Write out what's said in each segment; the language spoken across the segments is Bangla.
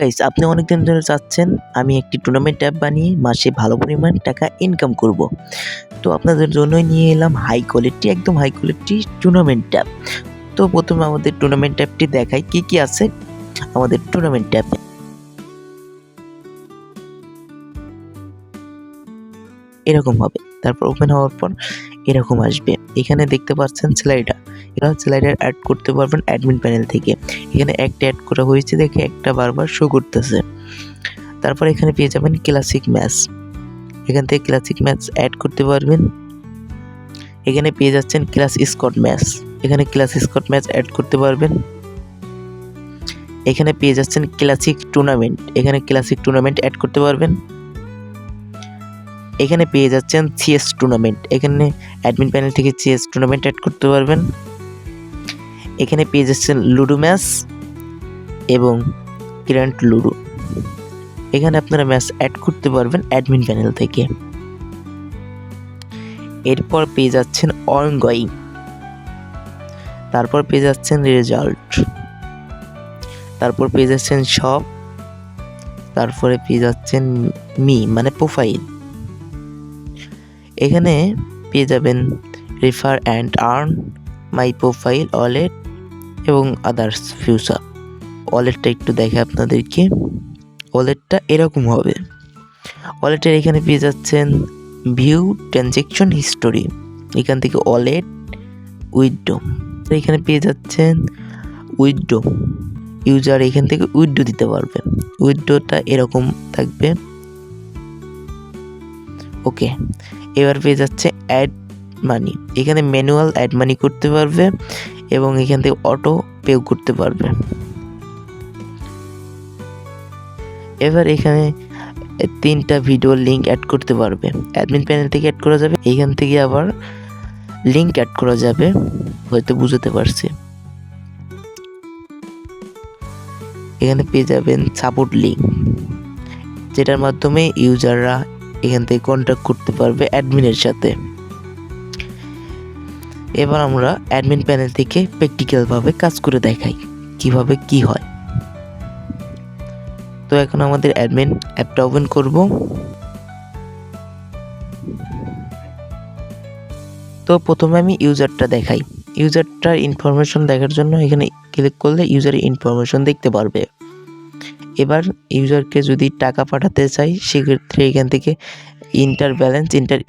গাইস আপনি অনেকদিন ধরে চাচ্ছেন আমি একটি টুর্নামেন্ট অ্যাপ বানিয়ে মাসে ভালো পরিমাণ টাকা ইনকাম করব। তো আপনাদের জন্যই নিয়ে এলাম হাই কোয়ালিটি একদম হাই কোয়ালিটি টুর্নামেন্ট অ্যাপ তো প্রথমে আমাদের টুর্নামেন্ট অ্যাপটি দেখাই, কি কি আছে আমাদের টুর্নামেন্ট অ্যাপে এরকম হবে, তারপর ওপেন হওয়ার পর এরকম আসবে। এখানে দেখতে পাচ্ছেন স্লাইডার এখানে স্লাইডার অ্যাড করতে পারবেন অ্যাডমিন প্যানেল থেকে। এখানে একটা অ্যাড করা হয়েছে, দেখে একটা বারবার শো করতেছে। তারপর এখানে পেয়ে যাবেন ক্লাসিক ম্যাচ এখান থেকে ক্লাসিক ম্যাচ অ্যাড করতে পারবেন। এখানে পেয়ে যাচ্ছেন ক্লাস স্কট ম্যাচ এখানে ক্লাস স্কট ম্যাচ অ্যাড করতে পারবেন। এখানে পেয়ে যাচ্ছেন ক্লাসিক টুর্নামেন্ট এখানে ক্লাসিক টুর্নামেন্ট অ্যাড করতে পারবেন। এখানে পেয়ে যাচ্ছেন সিএস টুর্নামেন্ট এখানে অ্যাডমিন প্যানেল থেকে সিএস টুর্নামেন্ট অ্যাড করতে পারবেন। এখানে পেয়ে যাচ্ছেন লুডো ম্যাচ এবং গ্র্যান্ড লুডো এখানে আপনারা ম্যাচ অ্যাড করতে পারবেন অ্যাডমিন প্যানেল থেকে। এরপর পেয়ে যাচ্ছেন অনগয়িং তারপর পেয়ে যাচ্ছেন রেজাল্ট তারপর পেয়ে যাচ্ছেন সব তারপরে পেয়ে যাচ্ছেন মি মানে প্রোফাইল এখানে পেয়ে যাবেন refer and earn my profile wallet এবং আদার্স ফিউচার ওয়ালেটটা একটু দেখে আপনাদেরকে। ওয়ালেটটা এরকম হবে। ওয়ালেটের এখানে পেয়ে যাচ্ছেন ভিউ ট্রানজেকশন হিস্টোরি এখান থেকে ওয়ালেট উইডো এখানে পেয়ে যাচ্ছেন উইডো ইউজার এখান থেকে উইডো দিতে পারবে উইডোটা এরকম থাকবে। ওকে এবার পেয়ে যাচ্ছে অ্যাড মানি এখানে ম্যানুয়াল অ্যাড মানি করতে পারবে এবং এখান থেকে অটো পেও করতে পারবে। এবার এখানে তিনটা ভিডিও লিঙ্ক অ্যাড করতে পারবে। অ্যাডমিন প্যানেল থেকে অ্যাড করা যাবে, এখান থেকে আবার লিঙ্ক অ্যাড করা যাবে। হয়তো বুঝতে পারছি। এখানে পেয়ে যাবেন সাপোর্ট লিঙ্ক যেটার মাধ্যমে ইউজাররা এখান থেকে কন্ট্যাক্ট করতে পারবে অ্যাডমিনের সাথে। এবার আমরা অ্যাডমিন প্যানেল থেকে প্র্যাকটিক্যালভাবে কাজ করে দেখাই, কীভাবে কি হয়। তো এখন আমাদের অ্যাডমিন অ্যাপটা ওপেন করব। তো প্রথমে আমি ইউজারটা দেখাই। ইউজারটার ইনফরমেশন দেখার জন্য এখানে ক্লিক করলে ইউজারের ইনফরমেশন দেখতে পারবে। এবার ইউজারকে যদি টাকা পাঠাতে চাই, সেক্ষেত্রে এখান থেকে ইন্টার ব্যালেন্স ইন্টার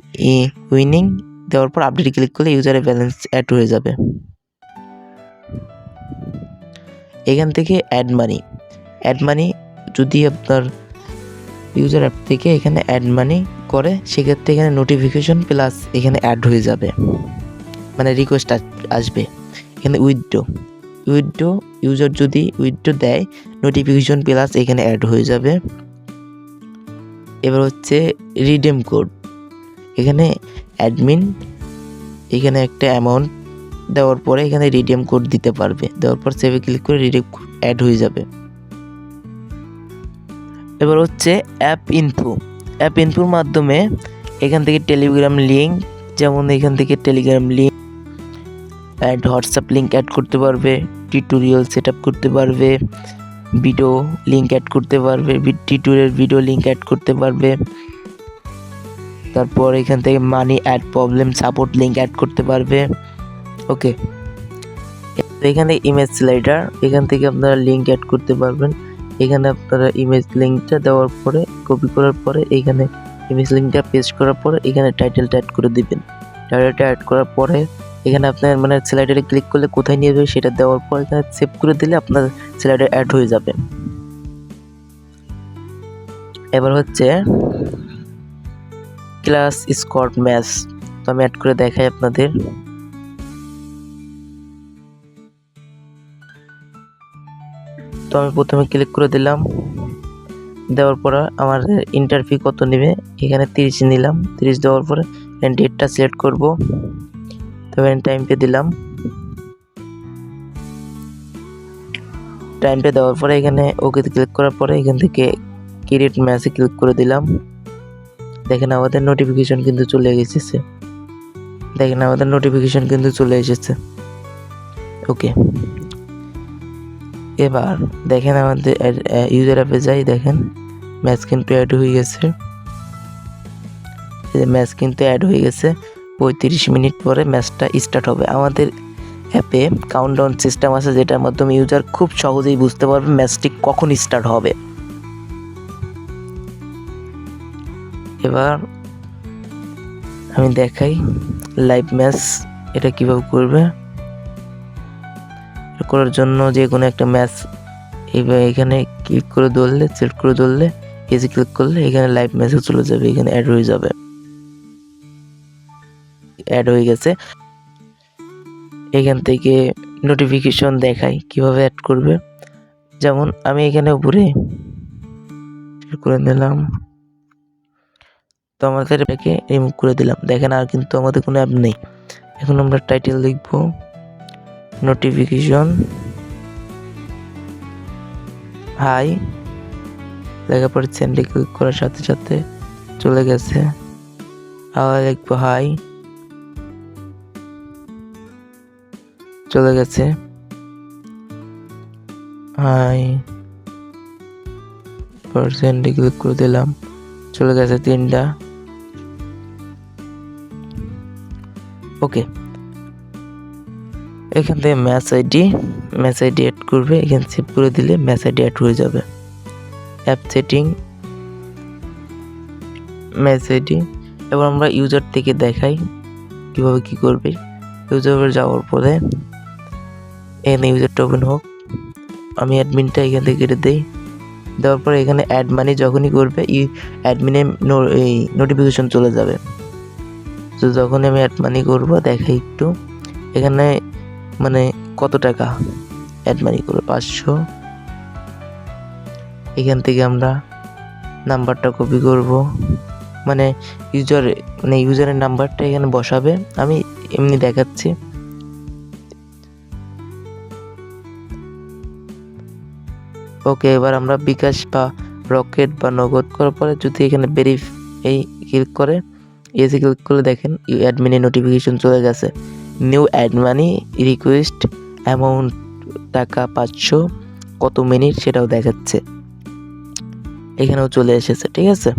উইনিং দেওয়ার পর আপডেট ক্লিক করলে ইউজারের ব্যালেন্স অ্যাড হয়ে যাবে। এখান থেকে অ্যাড মানি অ্যাড মানি যদি আপনার ইউজার অ্যাপ থেকে এখানে অ্যাড মানি করে, সেক্ষেত্রে এখানে নোটিফিকেশন প্লাস এখানে অ্যাড হয়ে যাবে। মানে রিকোয়েস্ট আসবে। এখানে উইথড্রো উইথড্রো ইউজার যদি উইথড্রো দেয় নোটিফিকেশন প্লাস এখানে অ্যাড হয়ে যাবে। এবার হচ্ছে রিডেম কোড এখানে অ্যাডমিন এখানে একটা অ্যামাউন্ট দেওয়ার পরে এখানে রিডিএম কোড দিতে পারবে। দেওয়ার পর সেভে ক্লিক করে রিডিএম অ্যাড হয়ে যাবে। এবার হচ্ছে অ্যাপ ইনফো অ্যাপ ইনফোর মাধ্যমে এখান থেকে টেলিগ্রাম লিঙ্ক যেমন এখান থেকে Telegram link add, WhatsApp link add করতে পারবে, টিউটোরিয়াল সেট আপ করতে পারবে, ভিডিও লিঙ্ক অ্যাড করতে পারবে টিউটোরিয়াল ভিডিও লিঙ্ক অ্যাড করতে পারবে। তারপর এখান থেকে money add problem support link add করতে পারবে। ওকে এখানে ইমেজ স্লাইডার এখান থেকে আপনারা লিঙ্ক অ্যাড করতে পারবেন। এখানে আপনারা ইমেজ লিঙ্কটা দেওয়ার পরে কপি করার পরে এখানে ইমেজ লিঙ্কটা পেস্ট করার পরে এখানে টাইটেলটা অ্যাড করে দিবেন। টাইটেলটা অ্যাড করার পরে এখানে আপনার মানে স্লাইডারে ক্লিক করলে কোথায় নিয়ে যাবে সেটা দেওয়ার পর এখানে সেভ করে দিলে আপনার স্লাইডার অ্যাড হয়ে যাবে। এবার হচ্ছে ক্লাস স্কট ম্যাচ তো আমি অ্যাড করে দেখাই আপনাদের। তো আমি প্রথমে ক্লিক করে দিলাম। দেওয়ার পর আমার ইন্টারভিউ কত নেবে? এখানে তিরিশ নিলাম। তিরিশ দেওয়ার পরে ডেটটা সিলেক্ট করব। এখানে টাইমটা দিলাম। টাইমটা দেওয়ার পরে এখানে ওকে ক্লিক করার পরে এখান থেকে ক্রিয়েট ম্যাচে ক্লিক করে দিলাম। দেখেন আমাদের নোটিফিকেশন কিন্তু চলে এসেছে। দেখেন আমাদের নোটিফিকেশন কিন্তু চলে এসেছে। ওকে এবার দেখেন আমাদের ইউজার অ্যাপে যাই, দেখেন ম্যাচ কিন্তু অ্যাড হয়ে গেছে। ম্যাচ কিন্তু অ্যাড হয়ে গেছে। পঁয়ত্রিশ মিনিট পরে ম্যাচটা স্টার্ট হবে। আমাদের অ্যাপে কাউন্টডাউন সিস্টেম আছে যেটার মাধ্যমে ইউজার খুব সহজেই বুঝতে পারবে ম্যাচটি কখন স্টার্ট হবে। এবার আমি দেখাই লাইভ ম্যাচ এটা কীভাবে করবে? করার জন্য যে কোনো একটা ম্যাচ এখানে ক্লিক করে ধরলে সিলেক্ট করে ধরলে এসে ক্লিক করলে এখানে লাইভ মেসেজ চলে যাবে, এখানে অ্যাড হয়ে যাবে। অ্যাড হয়ে গেছে। এখান থেকে নোটিফিকেশন দেখাই কীভাবে অ্যাড করবে। যেমন আমি এখানে উপরে করে নিলাম। তো আমাদের এটাকে রিমুভ করে দিলাম। দেখেন আর কিন্তু আমাদের কোনো অ্যাপ নেই। এখন আমরা টাইটেল লিখব নোটিফিকেশন হাই লেখার পরে চ্যানেলে ক্লিক করার সাথে সাথে চলে গেছে। আবার লিখব হাই চলে গেছে। হাই পার্সেন্টে ক্লিক করে দিলাম। চলে গেছে তিনটা। ওকে এখান থেকে match ID match ID add করবে। এখানে সেভ করে দিলে ম্যাচ আইডি অ্যাড হয়ে যাবে। অ্যাপ সেটিং ম্যাচ আইডি এবার আমরা ইউজার থেকে দেখাই কীভাবে কী করবে। ইউজারে যাওয়ার পরে এখানে ইউজারটা ওপেন হোক। আমি অ্যাডমিনটা এখান থেকে কেটে দিই। দেওয়ার পরে এখানে অ্যাড মানি যখনই করবে, ই অ্যাডমিনে এই নোটিফিকেশন চলে যাবে। তো যখন আমি অ্যাড মানি করব দেখাই একটু। এখানে মানে কত টাকা অ্যাড মানি করবে? পাঁচশো। এখান থেকে আমরা নাম্বারটা কপি করব। মানে ইউজার মানে ইউজারের নাম্বারটা এখানে বসাবে। আমি এমনি দেখাচ্ছি। ওকে, এবার আমরা বিকাশ বা রকেট বা নগদ করার পরে যদি এখানে বেরিফ এই ক্লিক করে এসে ক্লিক করলে দেখেন অ্যাডমিনে নোটিফিকেশন চলে গেছে। New add money request amount টাকা পাঁচশো, কত মিনিট সেটাও দেখাচ্ছে। এখানেও চলে এসেছে, ঠিক আছে?